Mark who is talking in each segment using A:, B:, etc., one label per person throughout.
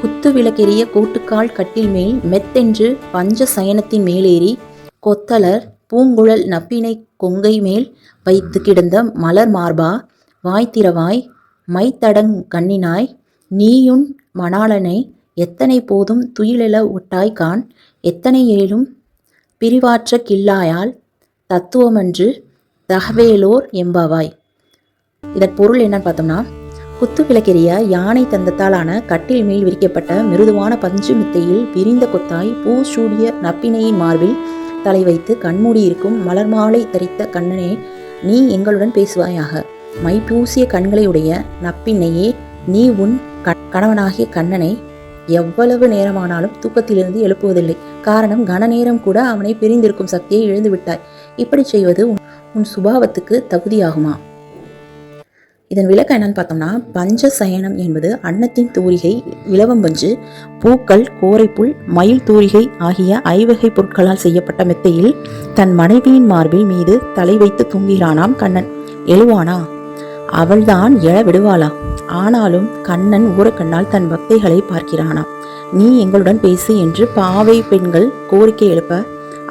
A: குத்து விளக்கெரிய கூட்டுக்கால் கட்டில் மேல் மெத்தென்று பஞ்ச சயனத்தின் மேலேறி கொத்தலர் பூங்குழல் நப்பினை கொங்கை மேல் வைத்து கிடந்த மலர் மார்பா வாய் திறவாய் மைத்தடங் கண்ணினாய் நீயுன் மணாளனை எத்தனை போதும் துயிலெழ ஒட்டாய்கான் எத்தனை ஏலும் பிரிவாற்ற கில்லாயால் தத்துவமன்று தகவேலோர் எம்பாவாய் இதன் பொருள் என்னன்னு பார்த்தோம்னா குத்து விளக்கெறிய யானை தந்தத்தாலான கட்டில் மேல் விரிக்கப்பட்ட மிருதுவான பஞ்சு மித்தையில் விரிந்த கொத்தாய் பூ சூடிய நப்பினையின் மார்பில் தலை வைத்து கண்மூடி இருக்கும் மலர் மாலை தரித்த கண்ணனே நீ எங்களுடன் பேசுவாயாக. மை பூசிய கண்களை உடைய நப்பின்னையே நீ உன் க- கணவனாகிய கண்ணனை எவ்வளவு நேரமானாலும் தூக்கத்திலிருந்து எழுப்புவதில்லை. காரணம் கன நேரம் கூட அவனை பிரிந்திருக்கும் சக்தியை இழந்து விட்டாய் இப்படி செய்வது உன் உன் சுபாவத்துக்கு தகுதியாகுமா? இதன் விளக்கம் என்னன்னு பார்த்தோம்னா பஞ்ச சயனம் என்பது அன்னத்தின் தூரிகை இலவம்பஞ்சு பூக்கள் கோரைப்புல் மயில் தூரிகை ஆகிய ஐவகை பொருட்களால் செய்யப்பட்ட மெத்தையில் தன் மனைவியின் மார்பில் மீது தலை வைத்து தூங்குகிறானாம் கண்ணன். எழுவானா? அவள்தான் எழ விடுவாளா? ஆனாலும் கண்ணன் ஊரக்கண்ணால் தன் பக்தைகளை பார்க்கிறானாம். நீ எங்களுடன் பேசு என்று பாவை பெண்கள் கோரிக்கை எழுப்ப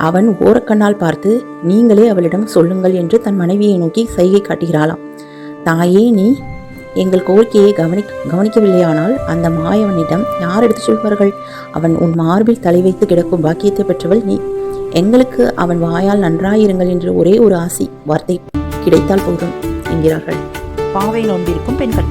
A: அவன் ஓரக்கண்ணால் பார்த்து நீங்களே அவளிடம் சொல்லுங்கள் என்று தன் மனைவியை நோக்கி சைகை காட்டுகிறாளாம். தாயே நீ எங்கள் கோரிக்கையை கவனி கவனிக்கவில்லையானால் அந்த மாயவனிடம் யார் எடுத்து சொல்வார்கள்? அவன் உன் மார்பில் தலை வைத்து கிடக்கும் பாக்கியத்தை பெற்றவள் நீ. எங்களுக்கு அவன் வாயால் நன்றாயிருங்கள் என்று ஒரே ஒரு ஆசி வார்த்தை கிடைத்தால் போதும் என்கிறார்கள். பாவை நோன்பிருக்கும் பெண்கள்.